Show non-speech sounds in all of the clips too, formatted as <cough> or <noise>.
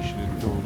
information do.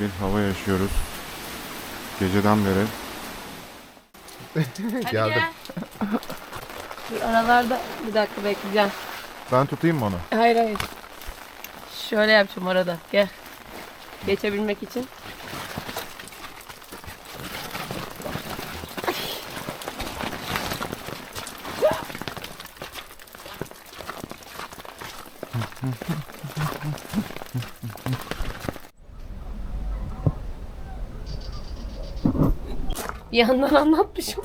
Bir hava yaşıyoruz. Geceden beri. Hadi Geldim. gel. Dur aralarda bir dakika bekleyeceğim. Ben tutayım mı onu? Hayır hayır. Şöyle yapacağım arada. Gel. Geçebilmek için. <laughs> yandan anlatmışım.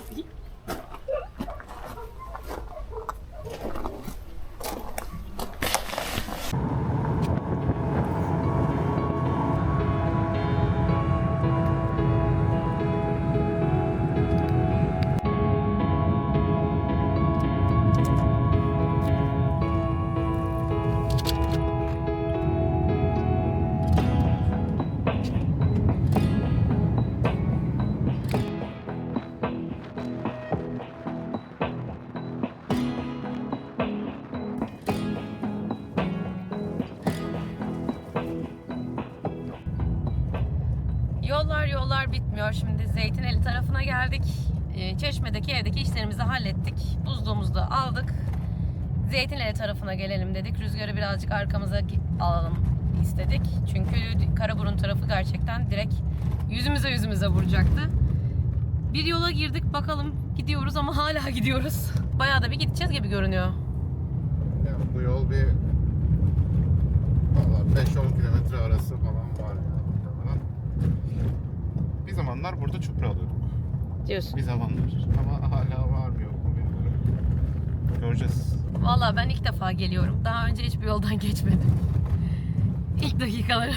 Yollar bitmiyor. Şimdi Zeytineli tarafına geldik. Ee, Çeşme'deki evdeki işlerimizi hallettik. Buzluğumuzu da aldık. Zeytineli tarafına gelelim dedik. Rüzgarı birazcık arkamıza alalım istedik. Çünkü Karaburun tarafı gerçekten direkt yüzümüze yüzümüze vuracaktı. Bir yola girdik bakalım gidiyoruz ama hala <laughs> gidiyoruz. Bayağı da bir gideceğiz gibi görünüyor. Yani bu yol bir Valla 5-10 kilometre arası falan var ya zamanlar burada çupra alıyorduk. Diyorsun. Bir zamanlar. Ama hala var mı yok mu bilmiyorum. Göreceğiz. Valla ben ilk defa geliyorum. Daha önce hiçbir yoldan geçmedim. İlk dakikalarım.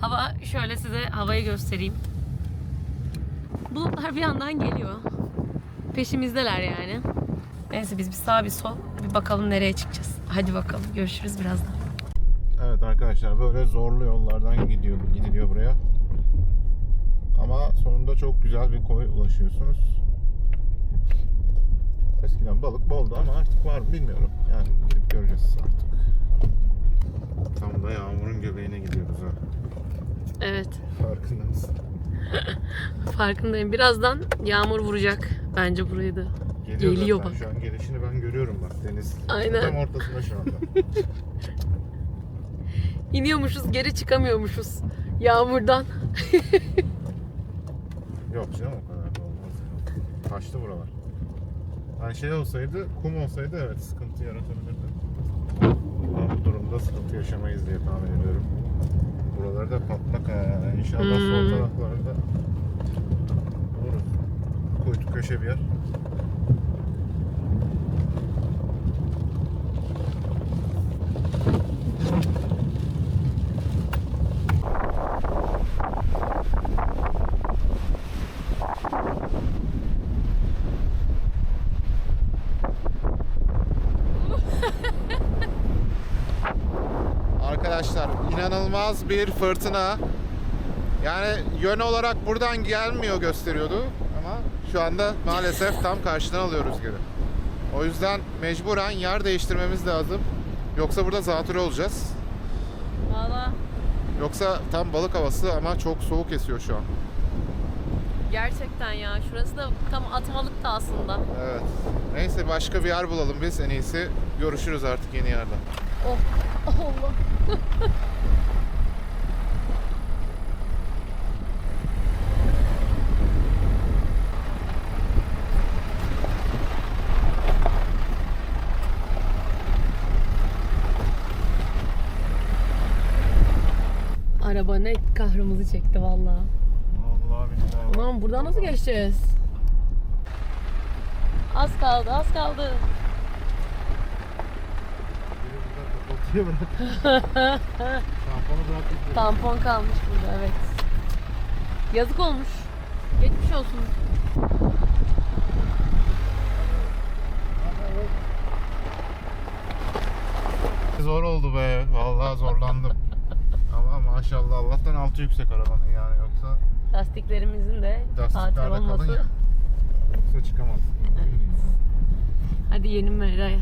Hava şöyle size havayı göstereyim. Bulutlar bir yandan geliyor. Peşimizdeler yani. Neyse biz bir sağ bir sol bir bakalım nereye çıkacağız. Hadi bakalım görüşürüz birazdan. Evet arkadaşlar böyle zorlu yollardan gidiyor gidiliyor buraya. Ama sonunda çok güzel bir koy ulaşıyorsunuz. Eskiden balık boldu ama artık var mı bilmiyorum. Yani gidip göreceğiz artık. Tam da yağmurun göbeğine gidiyoruz ha. Evet Farkında mısın? <laughs> farkındayım. Birazdan yağmur vuracak bence burayı da. Geliyor, Geliyor zaten. bak. Şu an gelişini ben görüyorum bak deniz. Aynen. Tam ortasında şu anda. <laughs> İniyormuşuz geri çıkamıyormuşuz. Yağmurdan. <laughs> Yok canım o kadar da olmaz. ya. Taşlı buralar. Yani şey olsaydı, kum olsaydı evet sıkıntı yaratabilirdi. Ama bu durumda sıkıntı yaşamayız diye tahmin ediyorum. Buralarda patlak. Yani İnşallah sol Hmm. taraflarda buluruz. Kuytu köşe bir yer. Arkadaşlar inanılmaz bir fırtına. Yani yön olarak buradan gelmiyor gösteriyordu ama şu anda maalesef tam karşıdan alıyoruz geri. O yüzden mecburen yer değiştirmemiz lazım. Yoksa burada zatürre olacağız. Valla Yoksa tam balık havası ama çok soğuk esiyor şu an. gerçekten ya. Şurası da tam atmalık da aslında. Evet. Neyse başka bir yer bulalım biz en iyisi. Görüşürüz artık yeni yerde. Oh <laughs> Allah. Araba ne kahrımızı çekti vallahi. Allah billahi. Ulan buradan nasıl geçeceğiz? Az kaldı, az kaldı. Kapatıyor bırak. <laughs> Tamponu bıraktık. Tampon kalmış burada evet. Yazık olmuş. Geçmiş olsun. Zor oldu be. Vallahi zorlandım. Maşallah Allah'tan altı yüksek arabanın yani yoksa Lastiklerimizin de tatil lastiklerde kalın olması. ya. Yoksa çıkamaz. Hadi yeni Mera'ya.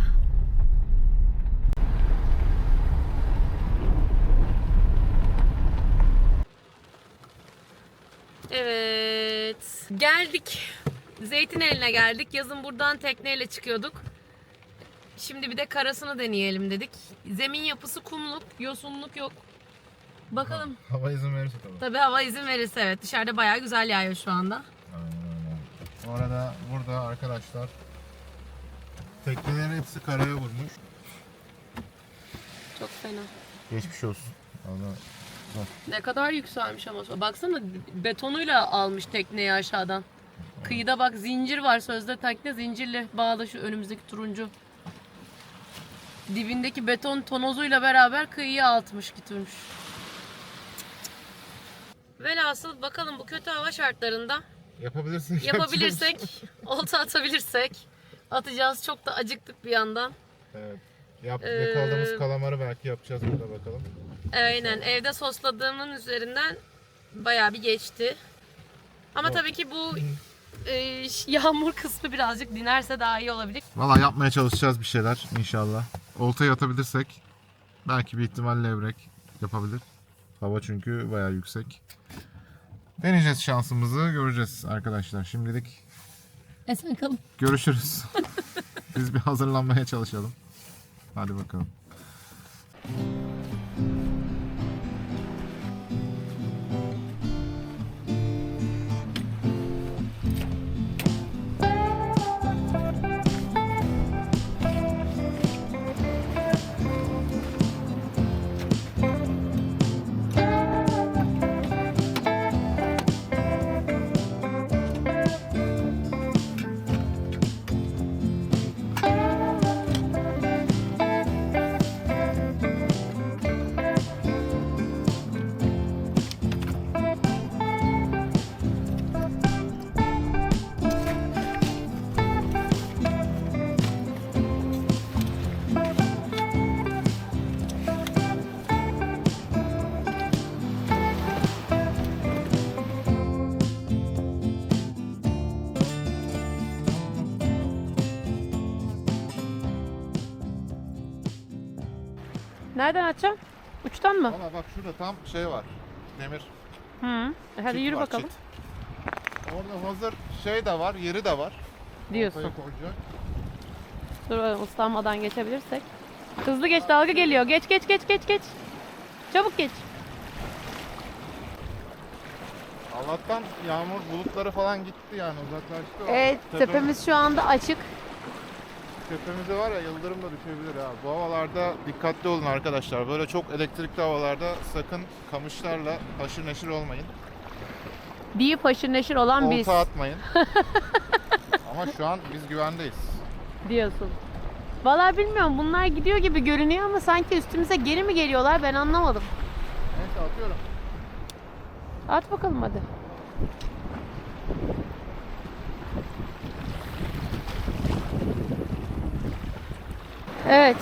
Evet. Geldik. Zeytin eline geldik. Yazın buradan tekneyle çıkıyorduk. Şimdi bir de karasını deneyelim dedik. Zemin yapısı kumluk, yosunluk yok. Bakalım. Hava izin verirse tabii. Tabii hava izin verirse evet. Dışarıda bayağı güzel yağıyor şu anda. Aynen öyle. Bu arada burada arkadaşlar teknelerin hepsi karaya vurmuş. Çok fena. Geçmiş olsun. Allah Ne kadar yükselmiş ama. Baksana betonuyla almış tekneyi aşağıdan. Kıyıda bak zincir var sözde tekne zincirli bağlı şu önümüzdeki turuncu. Dibindeki beton tonozuyla beraber kıyıya atmış götürmüş. Velhasıl bakalım bu kötü hava şartlarında yapabilirsek <laughs> yapabilirsek, olta atabilirsek atacağız. Çok da acıktık bir yandan. Evet. Yap, Ee, yakaladığımız kalamarı belki yapacağız burada bakalım. Aynen evde sosladığımın üzerinden bayağı bir geçti. Ama Yok. tabii ki bu e, yağmur kısmı birazcık dinerse daha iyi olabilir. Valla yapmaya çalışacağız bir şeyler inşallah. Oltayı atabilirsek belki bir ihtimalle levrek yapabilir. Hava çünkü bayağı yüksek. Deneyeceğiz şansımızı göreceğiz arkadaşlar. Şimdilik Esen kalın. görüşürüz. <laughs> Biz bir hazırlanmaya çalışalım. Hadi bakalım. Nereden açacağım? Uçtan mı? Valla bak şurada tam şey var. Demir. Hı. Hadi çit yürü var, bakalım. çit. Orada hazır şey de var, yeri de var. Diyorsun. Ortaya koyacak. Dur ıslanmadan geçebilirsek. Hızlı geç dalga geliyor. Geç geç geç geç geç. Çabuk geç. Allah'tan yağmur bulutları falan gitti yani uzaklaştı. Evet tepemiz şu anda açık. Tepemize var ya yıldırım da düşebilir ha. Bu havalarda dikkatli olun arkadaşlar. Böyle çok elektrikli havalarda sakın kamışlarla haşır neşir olmayın. Deyip haşır neşir olan biz Olta atmayın. <laughs> Ama şu an biz güvendeyiz. diyorsun. Vallahi bilmiyorum bunlar gidiyor gibi görünüyor ama sanki üstümüze geri mi geliyorlar ben anlamadım. Neyse atıyorum. At bakalım hadi. Evet.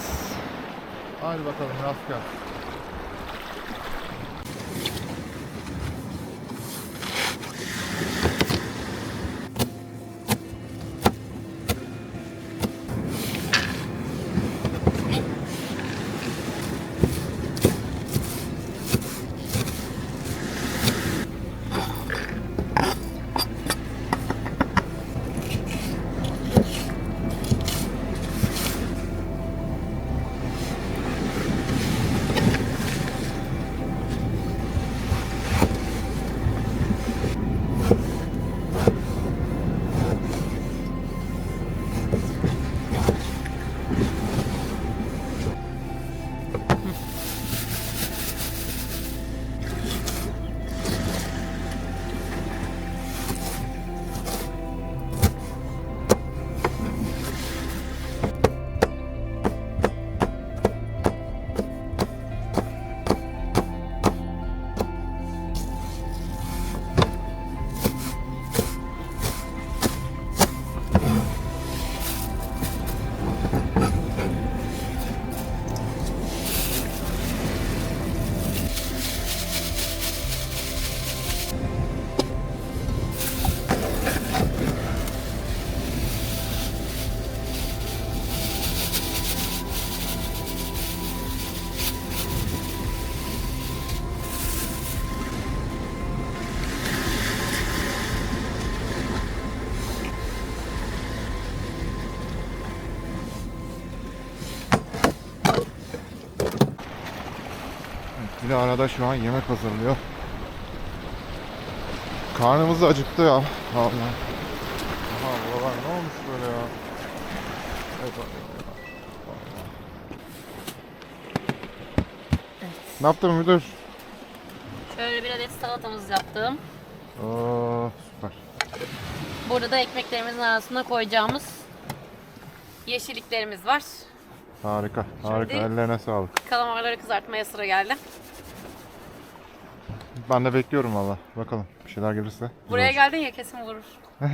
Hadi bakalım rast gel. Dicle arada şu an yemek hazırlıyor. Karnımız da acıktı ya. Vallahi. Aha buralar ne olmuş böyle ya? Evet, Ne yaptın müdür? Şöyle bir adet salatamız yaptım. Oo, süper. Burada da ekmeklerimizin arasına koyacağımız yeşilliklerimiz var. Harika, harika. Şimdi- Ellerine sağlık. Kalamarları kızartmaya sıra geldi. Ben de bekliyorum valla. Bakalım bir şeyler gelirse. Buraya olacak. geldin ya kesin vurur. <laughs>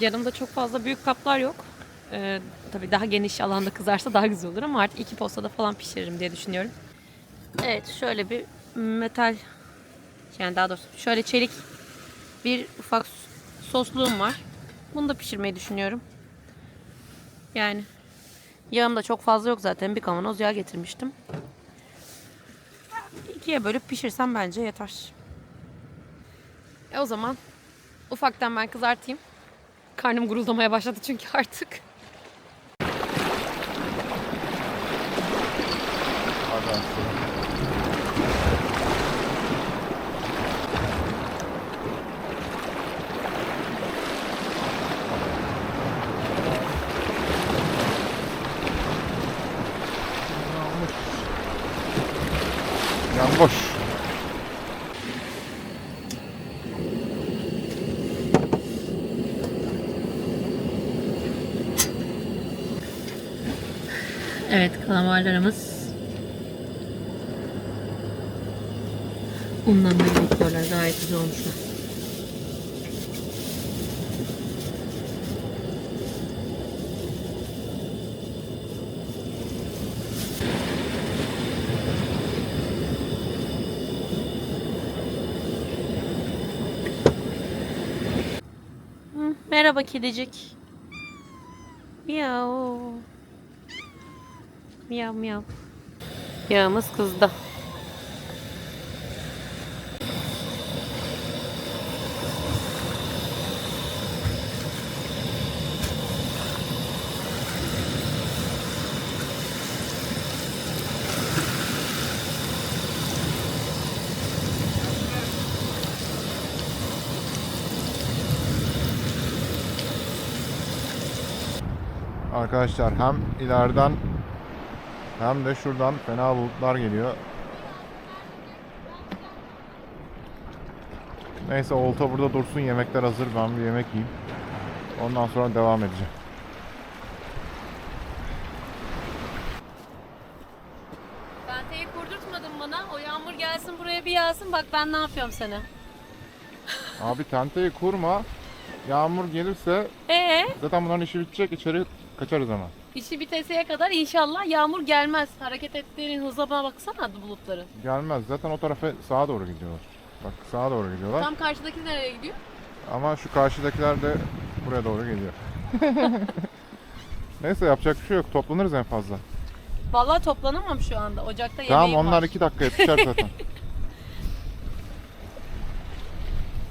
Yanımda çok fazla büyük kaplar yok. Ee, tabii daha geniş alanda kızarsa daha güzel olur ama artık iki postada falan pişiririm diye düşünüyorum. Evet şöyle bir metal yani daha doğrusu şöyle çelik bir ufak sosluğum var. Bunu da pişirmeyi düşünüyorum. Yani yağım da çok fazla yok zaten. Bir kavanoz yağ getirmiştim. İkiye bölüp pişirsem bence yeter. E o zaman ufaktan ben kızartayım. Karnım guruldamaya başladı çünkü <laughs> artık. Hadi kalamarlarımız unlanmayı bekliyorlar. Gayet güzel olmuşlar. Merhaba kedicik. Miau. Miyav miyav. Yağımız kızdı. Arkadaşlar hem ileriden hem de şuradan fena bulutlar geliyor. Neyse olta burada dursun yemekler hazır ben bir yemek yiyeyim. Ondan sonra devam edeceğim. Benteyi kurdurtmadın bana. O yağmur gelsin buraya bir yağsın. Bak ben ne yapıyorum sana. Abi tenteyi kurma. Yağmur gelirse Ee, zaten bunların işi bitecek içeri kaçarız hemen. İşi biteseye kadar inşallah yağmur gelmez. Hareket ettiğinin hızına baksana bulutların. Gelmez zaten o tarafa sağa doğru gidiyorlar. Bak sağa doğru gidiyorlar. Tam karşıdaki nereye gidiyor? Ama şu karşıdakiler de buraya doğru geliyor. <laughs> Neyse yapacak bir şey yok. Toplanırız en fazla. Vallahi toplanamam şu anda. Ocakta Tamam yemeğim onlar var. iki dakika pişer zaten. <laughs>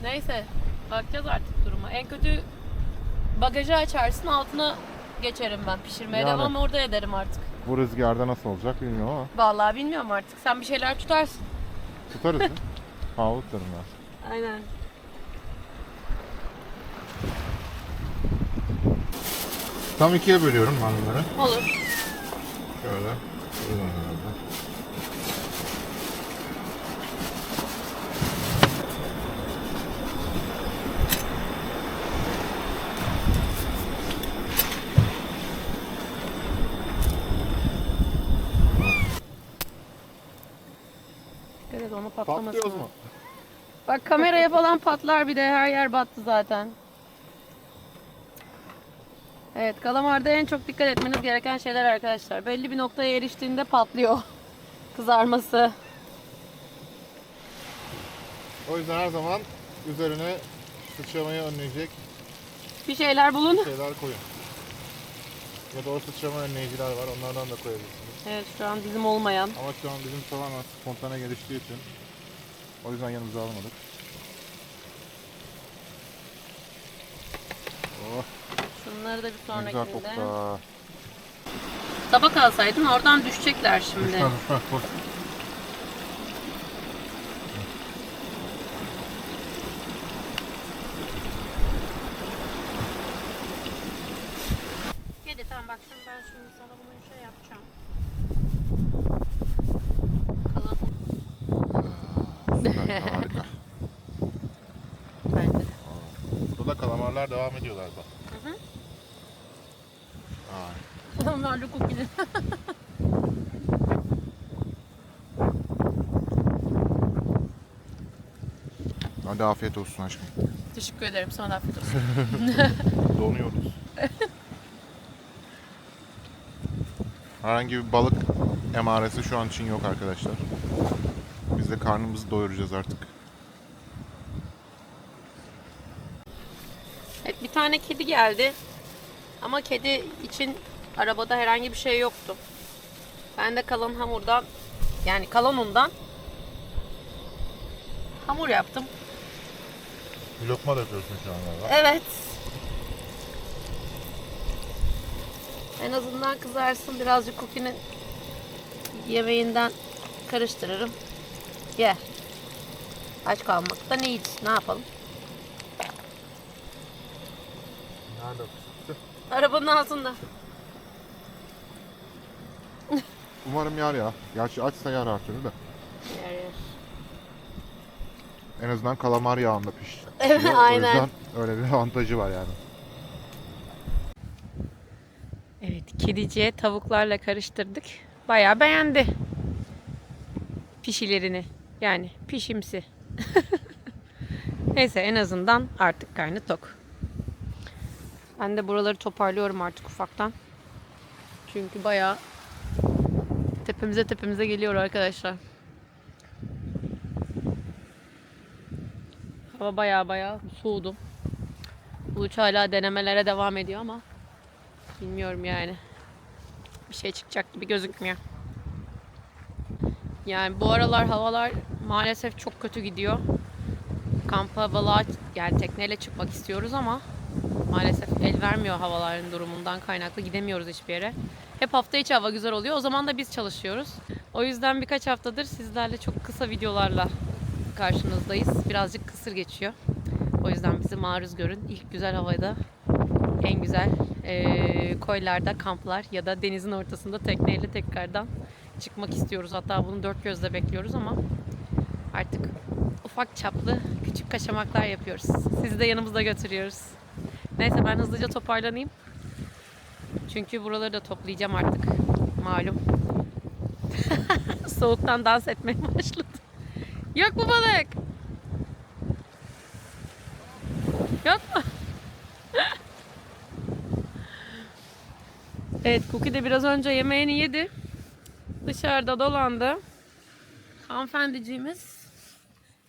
Neyse. Bakacağız artık duruma. En kötü bagajı açarsın altına geçerim ben. Pişirmeye Yani. devam orada ederim artık. Bu rüzgarda nasıl olacak bilmiyorum ama Vallahi bilmiyorum artık. Sen bir şeyler tutarsın. tutarız ya. <laughs> Havlu tutarım ben. Aynen. Tam ikiye bölüyorum ben bunları. Olur. Şöyle. Buradan herhalde. Evet onu patlamasın. Patlıyoruz mu? Bak kameraya falan patlar bir de her yer battı zaten. Evet kalamarda en çok dikkat etmeniz gereken şeyler arkadaşlar. Belli bir noktaya eriştiğinde patlıyor. <laughs> Kızarması. O yüzden her zaman üzerine sıçramayı önleyecek Bir şeyler bulun. şeyler koyun. Ya da o sıçrama önleyiciler var onlardan da koyabilirsiniz. Evet şu an bizim olmayan. Ama şu an bizim tamamen spontane geliştiği için O yüzden yanımıza almadık. Oh, Şunları da bir sonrakinde. Tabak alsaydın oradan düşecekler şimdi. Düşmez düşmez koş. Kedi tamam bak şimdi ben şimdi sana bunu şey yapacağım. Kalan. Süper, harika. Bence de. Burada da kalamarlar devam ediyor galiba. Hı hı. Aa, Adamlar da kukili. <laughs> hadi afiyet olsun aşkım. Teşekkür ederim. Sana da afiyet olsun. <laughs> Donuyoruz. Herhangi bir balık emaresi şu an için yok arkadaşlar. Biz de karnımızı doyuracağız artık. Evet bir tane kedi geldi. Ama kedi için arabada herhangi bir şey yoktu. Ben de kalan hamurdan yani kalan undan hamur yaptım. Bir lokma da yapıyorsun şu an galiba. Evet. En azından kızarsın. Birazcık cookie'nin yemeğinden karıştırırım. Ye. Aç kalmaktan iyidir. Ne yapalım? Nerede? Arabanın altında. Umarım yar ya. Gerçi açsa yar her türlü de. Yer yer. En azından kalamar yağında piş. <laughs> Evet, O aynen. yüzden öyle bir avantajı var yani. Evet, kediciye tavuklarla karıştırdık. Bayağı beğendi. Pişilerini. Yani pişimsi. <laughs> Neyse en azından artık karnı tok. Ben de buraları toparlıyorum artık ufaktan. Çünkü bayağı tepemize tepemize geliyor arkadaşlar. Hava bayağı bayağı soğudu. Uluç hala denemelere devam ediyor ama Bilmiyorum yani. Bir şey çıkacak gibi gözükmüyor. Yani bu aralar havalar maalesef çok kötü gidiyor. Kampa balığa yani tekneyle çıkmak istiyoruz ama maalesef el vermiyor havaların durumundan kaynaklı gidemiyoruz hiçbir yere. Hep hafta içi hava güzel oluyor. O zaman da biz çalışıyoruz. O yüzden birkaç haftadır sizlerle çok kısa videolarla karşınızdayız. Birazcık kısır geçiyor. O yüzden bizi maruz görün. İlk güzel havada en güzel eee, koylarda kamplar ya da denizin ortasında tekneyle tekrardan çıkmak istiyoruz. Hatta bunu dört gözle bekliyoruz ama artık ufak çaplı küçük kaçamaklar yapıyoruz. Sizi de yanımızda götürüyoruz. Neyse ben hızlıca toparlanayım. Çünkü buraları da toplayacağım artık. Malum. <laughs> Soğuktan dans etmeye başladı. Yok mu balık? Yok mu? <laughs> Evet Cookie de biraz önce yemeğini yedi. Dışarıda dolandı. Hanımefendiciğimiz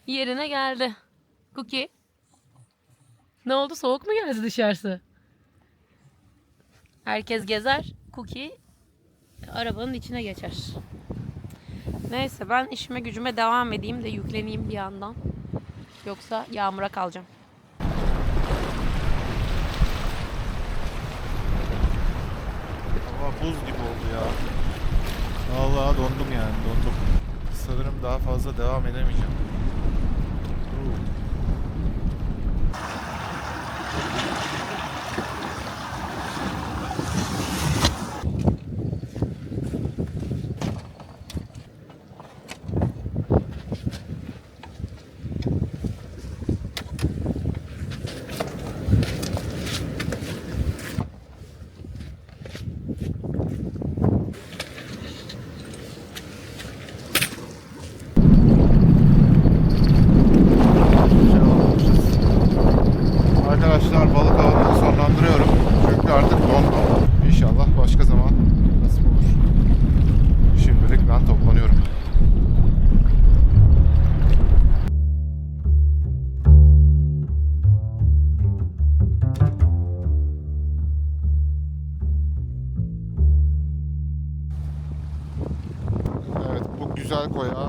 yerine geldi. Cookie. Ne oldu? Soğuk mu geldi dışarısı? Herkes gezer. Cookie arabanın içine geçer. Neyse ben işime gücüme devam edeyim de yükleneyim bir yandan. Yoksa yağmura kalacağım. Hava buz gibi oldu ya. Vallahi dondum yani dondum. Sanırım daha fazla devam edemeyeceğim. Koya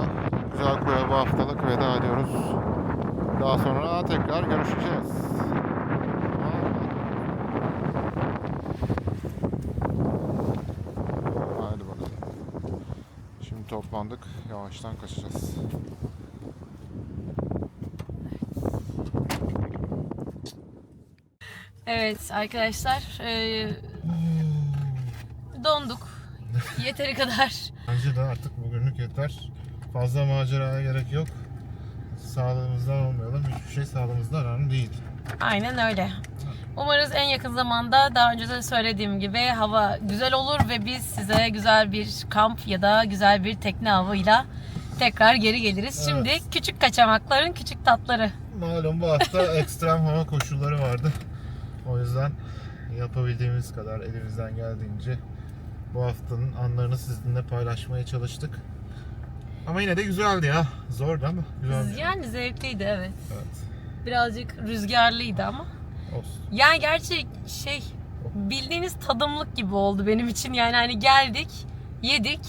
Güzel Koy'a bu haftalık veda ediyoruz. Daha sonra tekrar görüşeceğiz. Haydi bakalım. Şimdi toplandık. Yavaştan kaçacağız. Evet arkadaşlar e, donduk. <laughs> Yeteri kadar. Bence de artık bugünlük yeter. Fazla maceraya gerek yok. Sağlığımızdan olmayalım. Hiçbir şey sağlığımızdan önemli değil. Aynen öyle. Umarız en yakın zamanda daha önce de söylediğim gibi hava güzel olur ve biz size güzel bir kamp ya da güzel bir tekne avıyla tekrar geri geliriz. Şimdi küçük kaçamakların küçük tatları. Malum bu hafta <laughs> ekstrem hava koşulları vardı. O yüzden yapabildiğimiz kadar elimizden geldiğince bu haftanın anlarını sizinle paylaşmaya çalıştık. Ama yine de güzeldi ya. Zordu ama güzeldi. Yani zevkliydi evet. Evet. Birazcık rüzgarlıydı ama. Olsun. Yani gerçi şey bildiğiniz tadımlık gibi oldu benim için. Yani hani geldik, yedik,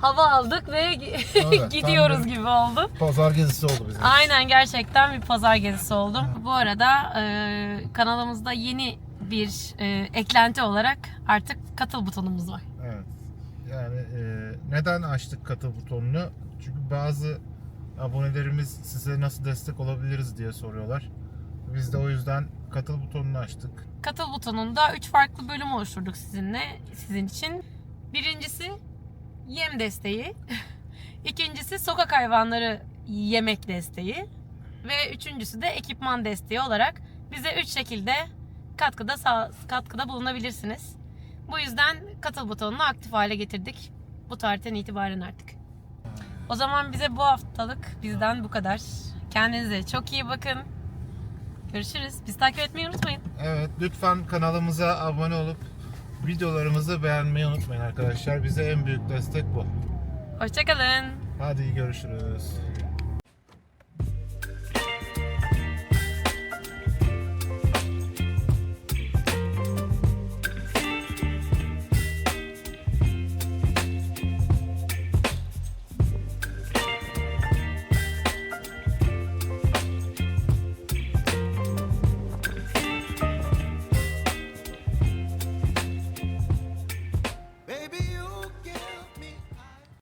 hava aldık ve <laughs> Evet, gidiyoruz tam bir- gibi oldu. Pazar gezisi oldu bizim. Aynen gerçekten bir pazar gezisi oldum. Bu arada e, kanalımızda yeni bir e, eklenti olarak artık katıl butonumuz var. Evet. Yani e, neden açtık katıl butonunu? Çünkü bazı abonelerimiz size nasıl destek olabiliriz diye soruyorlar. Biz de o yüzden katıl butonunu açtık. Katıl butonunda 3 farklı bölüm oluşturduk sizinle, sizin için. Birincisi yem desteği. <laughs> İkincisi sokak hayvanları yemek desteği. Ve üçüncüsü de ekipman desteği olarak bize üç şekilde katkıda sağ- katkıda bulunabilirsiniz. Bu yüzden katıl butonunu aktif hale getirdik. Bu tarihten itibaren artık. O zaman bize bu haftalık bizden bu kadar. Kendinize çok iyi bakın. Görüşürüz. Bizi takip etmeyi unutmayın. Evet lütfen kanalımıza abone olup videolarımızı beğenmeyi unutmayın arkadaşlar. Bize en büyük destek bu. Hoşçakalın. Hadi görüşürüz.